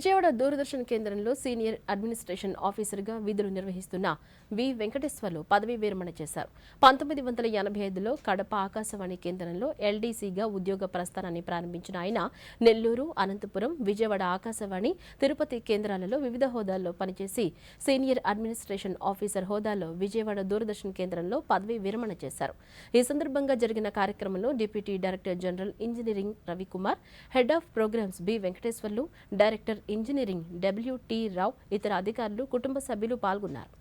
విజయవాడ దూరదర్శన్ కేంద్రంలో senior administration ఆఫీసర్గా విధులు నిర్వహిస్తున్న వి వెంకటేశ్వర్లు పదవీ విరమణ చేశారు. పంతొమ్మిది వందల ఎనభై ఐదులో కడప ఆకాశవాణి కేంద్రంలో ఎల్డీసీగా ఉద్యోగ ప్రస్థానాన్ని ప్రారంభించిన ఆయన నెల్లూరు అనంతపురం విజయవాడ ఆకాశవాణి తిరుపతి కేంద్రాలలో వివిధ హోదాల్లో పనిచేసి సీనియర్ అడ్మినిస్ట్రేషన్ ఆఫీసర్ హోదాలో విజయవాడ దూరదర్శన్ కేంద్రంలో పదవీ విరమణ చేశారు. ఈ సందర్భంగా జరిగిన కార్యక్రమంలో deputy director general engineering Ravikumar head of programmes B Venkateswarlu director engineering W T Rao ఇతర అధికారులు కుటుంబ సభ్యులు పాల్గొన్నారు.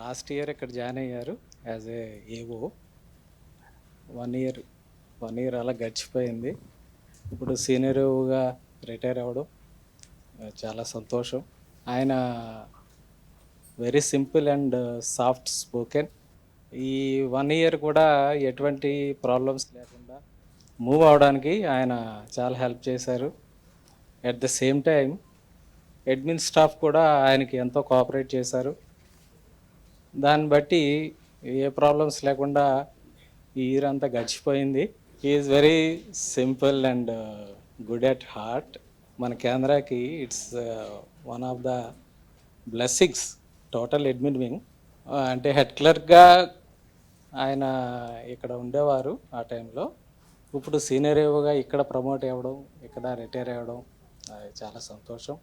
లాస్ట్ ఇయర్ ఇక్కడ జాయిన్ అయ్యారు as a AO one year one year అలా గడిచిపోయింది. ఇప్పుడు సీనియర్గా రిటైర్ అవ్వడం చాలా సంతోషం. ఆయన very simple and soft spoken. ఈ వన్ ఇయర్ కూడా ఎటువంటి ప్రాబ్లమ్స్ లేకుండా మూవ్ అవడానికి ఆయన చాలా హెల్ప్ చేశారు. At the same time admin staff కూడా ఆయనకి ఎంతో కోఆపరేట్ చేశారు. దాన్ని బట్టి ఏ ప్రాబ్లమ్స్ లేకుండా ఈ ఇయర్ అంతా గడిచిపోయింది. Is very simple and good at heart మన కేంద్రాకి it's one of the blessings total admin wing. అంటే హెడ్ క్లర్క్గా ఆయన ఇక్కడ ఉండేవారు ఆ టైంలో. ఇప్పుడు సీనియర్ ఏవోగా ఇక్కడ ప్రమోట్ అవ్వడం ఇక్కడ రిటైర్ అవ్వడం అది చాలా సంతోషం.